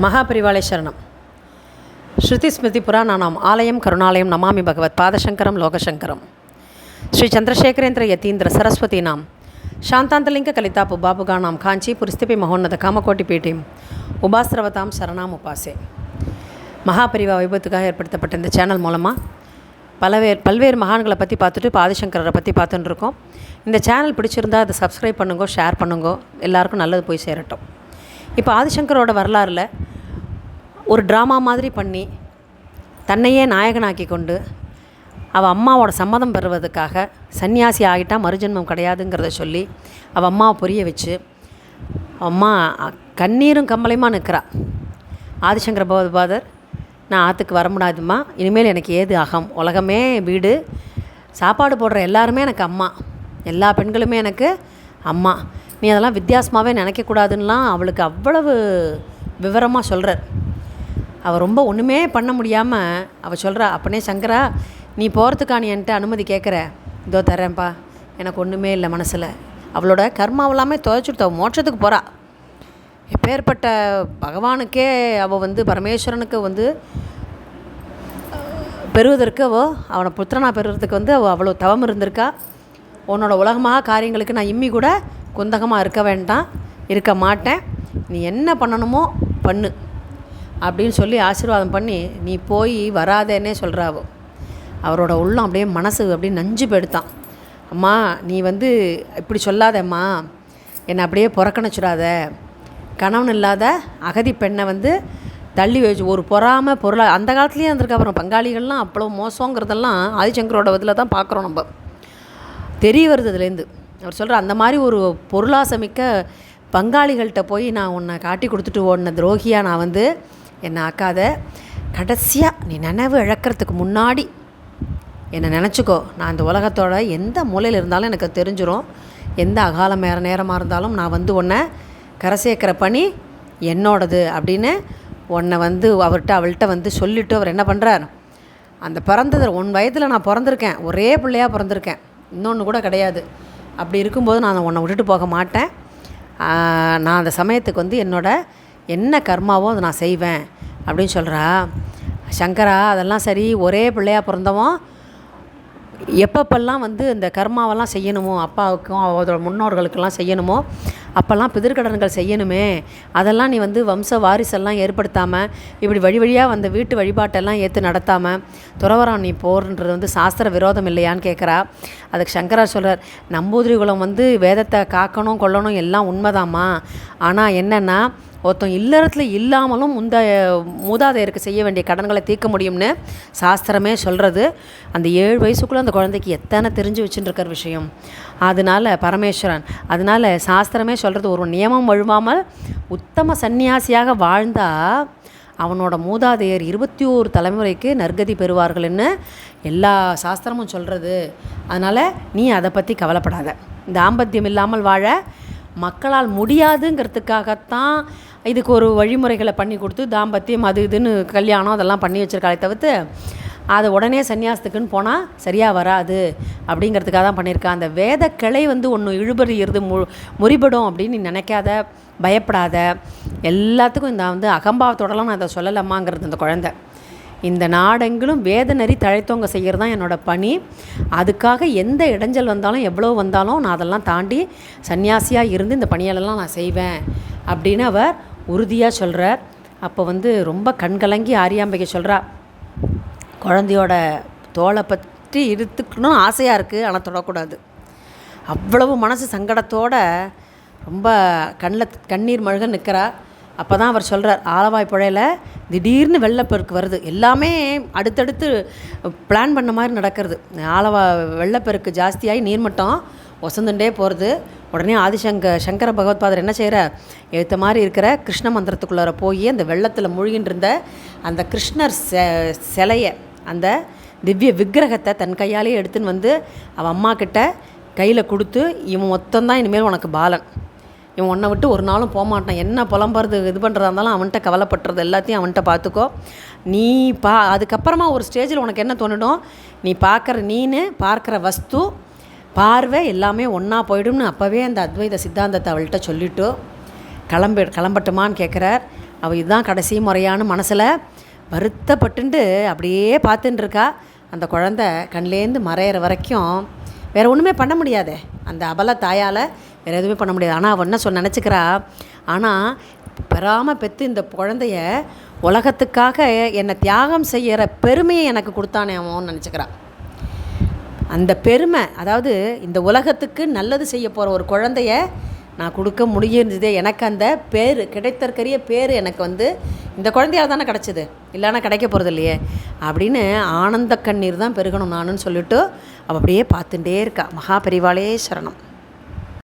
மகாபரிவாளை சரணம். ஸ்ருதி ஸ்மிருதி புராணானாம் ஆலயம் கருணாலயம் நமாமி பகவத் பாதசங்கரம் லோகசங்கரம். ஸ்ரீ சந்திரசேகரேந்திர யதீந்திர சரஸ்வதீனாம் சாந்தாந்தலிங்க கலிதாப்பு பாபுகானாம் காஞ்சி புரிஸ்திபி மகோன்னத காமகோட்டி பீட்டிம் உபாசிரவதாம் சரணாம் உபாசே. மகாபரிவா விபத்துக்காக ஏற்படுத்தப்பட்ட இந்த சேனல் மூலமாக பலவேறு பல்வேறு மகான்களை பற்றி பார்த்துட்டு இப்போ பற்றி பார்த்துட்டு இருக்கோம் இந்த சேனல் பிடிச்சிருந்தா அதை சப்ஸ்கிரைப் பண்ணுங்க ஷேர் பண்ணுங்க எல்லாருக்கும் நல்லது போய் சேரட்டும். இப்போ ஆதிசங்கரோட வரலாறில் ஒரு ட்ராமா மாதிரி பண்ணி தன்னையே நாயகனாக்கி கொண்டு அவள் அம்மாவோட சம்மதம் பெறுவதற்காக சன்னியாசி ஆகிட்டா மறுஜென்மம் கிடையாதுங்கிறத சொல்லி அவள் அம்மாவை புரிய வச்சு அம்மா கண்ணீரும் கம்பளையுமா? நிற்கிறா. ஆதிசங்கர பகவத்பாதர் நான் ஆற்றுக்கு வர முடியாதுமா இனிமேல் எனக்கு ஏது அகம்? உலகமே வீடு சாப்பாடு போடுற எல்லாருமே எனக்கு அம்மா. எல்லா பெண்களுமே எனக்கு அம்மா. நீ அதெல்லாம் வித்தியாசமாகவே நினைக்கக்கூடாதுன்னெலாம் அவளுக்கு அவ்வளவு விவரமாக சொல்கிறார் அவள் ரொம்ப ஒன்றுமே பண்ண முடியாமல் அவள் சொல்கிறா அப்பனே சங்கரா நீ போகிறதுக்கா நீ என்கிட்ட அனுமதி கேட்குற இதோ தரேன்ப்பா எனக்கு ஒன்றுமே இல்லை மனசில். அவளோட கர்மாவெல்லாமே துவைச்சுட்டு மோட்சத்துக்கு போகிறா எப்பேற்பட்ட பகவானுக்கே அவள் வந்து பரமேஸ்வரனுக்கு வந்து பெறுவதற்கு அவள் அவனை புத்திரனாக பெறுவதற்கு வந்து அவள் அவ்வளோ தவம் இருந்திருக்கா. உன்னோட உலகமாக காரியங்களுக்கு நான் இம்மி கூட குந்தகமாக இருக்க வேண்டாம் இருக்க மாட்டேன். நீ என்ன பண்ணணுமோ பண்ணு. அப்படின்னு சொல்லி ஆசீர்வாதம் பண்ணி நீ போய் வராதேன்னே சொல்கிறா அவரோட உள்ளம் அப்படியே மனசு அப்படியே நஞ்சு போயிடுத்தான் அம்மா நீ வந்து இப்படி சொல்லாதம்மா. என்னை அப்படியே புறக்கணிச்சிடாத. கணவன் இல்லாத அகதி பெண்ணை வந்து தள்ளி வச்சு ஒரு பொறாமல் பொருளா அந்த காலத்துலேயே இருந்திருக்க. அப்புறம் பங்காளிகள்லாம் அவ்வளோ மோசங்கிறதெல்லாம் ஆதிசங்கரோட இதில் தான் பார்க்குறோம் நம்ம. தெரிய வருது இதுலேருந்து அவர் சொல்கிற அந்த மாதிரி ஒரு பொருளாசமிக்க பங்காளிகள்கிட்ட போய் நான் உன்னை காட்டி கொடுத்துட்டு ஓடின துரோகியாக நான் வந்து என்னை ஆக்காத. கடைசியாக நீ நினைவு இழக்கிறதுக்கு முன்னாடி என்னை நினச்சிக்கோ. நான் இந்த உலகத்தோட எந்த மூலையில் இருந்தாலும் எனக்கு தெரிஞ்சிடும் எந்த அகால நேர நேரமாக இருந்தாலும் நான் வந்து உன்னை கரை சேர்க்குற பணி என்னோடது அப்படின்னு உன்னை வந்து அவர்கிட்ட அவள்கிட்ட வந்து சொல்லிவிட்டு அவர் என்ன பண்ணுறார் அந்த பிறந்தது உன் வயதில் நான் பிறந்திருக்கேன். ஒரே பிள்ளையாக பிறந்திருக்கேன். இன்னொன்று கூட கிடையாது. அப்படி இருக்கும்போது நான் உன்னை விட்டுட்டு போக மாட்டேன். நான் அந்த சமயத்துக்கு வந்து என்னோட என்ன கர்மாவோ அதை நான் செய்வேன் அப்படின்னு சொல்கிறா சங்கரா அதெல்லாம் சரி ஒரே பிள்ளையாக பிறந்தவன். எப்பப்பெல்லாம் வந்து இந்த கர்மாவெல்லாம் செய்யணுமோ அப்பாவுக்கும் அவரோட முன்னோர்களுக்கெல்லாம் செய்யணுமோ அப்போல்லாம் பிதிர்கடன்கள் செய்யணுமே. அதெல்லாம் நீ வந்து வம்ச வாரிசெல்லாம் ஏற்படுத்தாமல் இப்படி வழி வழியாக வந்த வீட்டு வழிபாட்டெல்லாம் ஏற்று நடத்தாமல் துறவரம் நீ போர்ன்றது வந்து சாஸ்திர விரோதம் இல்லையான்னு கேட்குறா அதுக்கு சங்கரா சொல்கிறார் நம்பூதிரி குலம் வந்து வேதத்தை காக்கணும் கொள்ளணும் எல்லாம் உண்மைதாம்மா. ஆனால் என்னென்னா ஒருத்தன் இல்லறத்தில் இல்லாமலும் முந்த மூதாதையருக்கு செய்ய வேண்டிய கடன்களை தீர்க்க முடியும்னு சாஸ்திரமே சொல்கிறது அந்த ஏழு வயசுக்குள்ளே அந்த குழந்தைக்கு எத்தனை தெரிஞ்சு வச்சுட்டுருக்கிற விஷயம்? அதனால பரமேஸ்வரன் அதனால சாஸ்திரமே சொல்கிறது ஒரு நியமம் வழுவாமல் உத்தம சந்நியாசியாக வாழ்ந்தா அவனோட மூதாதையர் இருபத்தி ஓரு தலைமுறைக்கு நற்கதி பெறுவார்கள்னு எல்லா சாஸ்திரமும் சொல்கிறது அதனால் நீ அதை பற்றி கவலைப்படாத. தாம்பத்தியம் இல்லாமல் வாழ மக்களால் முடியாதுங்கிறதுக்காகத்தான் இதுக்கு ஒரு வழிமுறைகளை பண்ணி கொடுத்து தாம்பத்தியம் அது இதுன்னு கல்யாணம் அதெல்லாம் பண்ணி வச்சிருக்காளே தவிர்த்து அதை உடனே சன்னியாசத்துக்குன்னு போனால் சரியாக வராது அப்படிங்கிறதுக்காக தான் பண்ணியிருக்கா. அந்த வேத கிளை வந்து ஒன்று இழுபறியிறது மு முறிபடும் அப்படின்னு நீ நினைக்காத பயப்படாத. எல்லாத்துக்கும் இந்த வந்து அகம்பாவத்தோடலாம் நான் அதை சொல்லலாமாங்கிறது அந்த குழந்தை. இந்த நாடெங்கிலும் வேத தழைத்தோங்க தழைத்தவங்க செய்கிறது தான் என்னோட பணி. அதுக்காக எந்த இடைஞ்சல் வந்தாலும் எவ்வளோ வந்தாலும் நான் அதெல்லாம் தாண்டி சன்னியாசியாக இருந்து இந்த பணியாலெல்லாம் நான் செய்வேன் அப்படின்னு அவர் உறுதியாக சொல்கிறார் அப்போ வந்து ரொம்ப கண்கலங்கி ஆரியாம்பிகை சொல்கிறா குழந்தையோட தோலை பற்றி இழுத்துக்கணும் ஆசையாக இருக்குது ஆனால் தொடக்கூடாது. அவ்வளவு மனசு சங்கடத்தோட ரொம்ப கண்ணில் கண்ணீர் மழுக நிற்கிறா அப்போ தான் அவர் சொல்கிறார் ஆலவாய் புழையில் திடீர்னு வெள்ளப்பெருக்கு வருது. எல்லாமே அடுத்தடுத்து பிளான் பண்ண மாதிரி நடக்கிறது. ஆலவா வெள்ளப்பெருக்கு ஜாஸ்தியாகி நீர்மட்டம் ஒசந்துண்டே போகிறது உடனே ஆதிசங்க சங்கர பகவத்பாதர் என்ன செய்கிறார் ஏற்ற மாதிரி இருக்கிற கிருஷ்ண மந்திரத்துக்குள்ளார போய் அந்த வெள்ளத்தில் மூழ்கின்றிருந்த அந்த கிருஷ்ணர் செ சிலையை அந்த திவ்ய விக்கிரகத்தை தன் கையாலே எடுத்துன்னு வந்து அவன் அம்மா கிட்ட கையில் கொடுத்து இவன் மொத்தம்தான் இனிமேல் உனக்கு பாலன். இவன் உன்னை விட்டு ஒரு நாளும் போக மாட்டான். என்ன புலம்புறது இது பண்ணுறதா இருந்தாலும் அவன்கிட்ட கவலைப்படுறது எல்லாத்தையும் அவன்கிட்ட பார்த்துக்கோ. நீ பா அதுக்கப்புறமா ஒரு ஸ்டேஜில் உனக்கு என்ன தோணிடும் நீ பார்க்குற நீனு பார்க்குற வஸ்து பார்வை எல்லாமே ஒன்றா போயிடும்னு அப்போவே அந்த அத்வைத சித்தாந்தத்தை அவள்கிட்ட சொல்லிட்டு கிளம்பி கிளம்பட்டுமான்னு கேட்குறார் அவள் இதுதான் கடைசி முறையான மனசில் வருத்தப்பட்டுண்டு அப்படியே பார்த்துட்டு இருக்கா. அந்த குழந்த கண்லேருந்து மறையிற வரைக்கும் வேறு ஒன்றுமே பண்ண முடியாதே. அந்த அபல தாயால் வேறு எதுவுமே பண்ண முடியாது. ஆனால் அவள் என்ன சொன்ன நினச்சிக்கிறா? ஆனால் பெறாமல் பெற்று இந்த குழந்தைய உலகத்துக்காக என்னை தியாகம் செய்கிற பெருமையை எனக்கு கொடுத்தானே அவன் நினச்சிக்கிறான் அந்த பெருமை அதாவது இந்த உலகத்துக்கு நல்லது செய்ய போகிற ஒரு குழந்தைய நான் கொடுக்க முடிஞ்சதே. எனக்கு அந்த பேர் கிடைத்தற்கரிய பேர் எனக்கு வந்து இந்த குழந்தையால் தானே கிடச்சிது. இல்லைன்னா கிடைக்க போகிறது இல்லையே. அப்படின்னு ஆனந்த கண்ணீர் தான் பெருகணும் நானுன்னு சொல்லிவிட்டு அவள் அப்படியே பார்த்துட்டே இருக்கா. மகா பெரிவாளே சரணம்.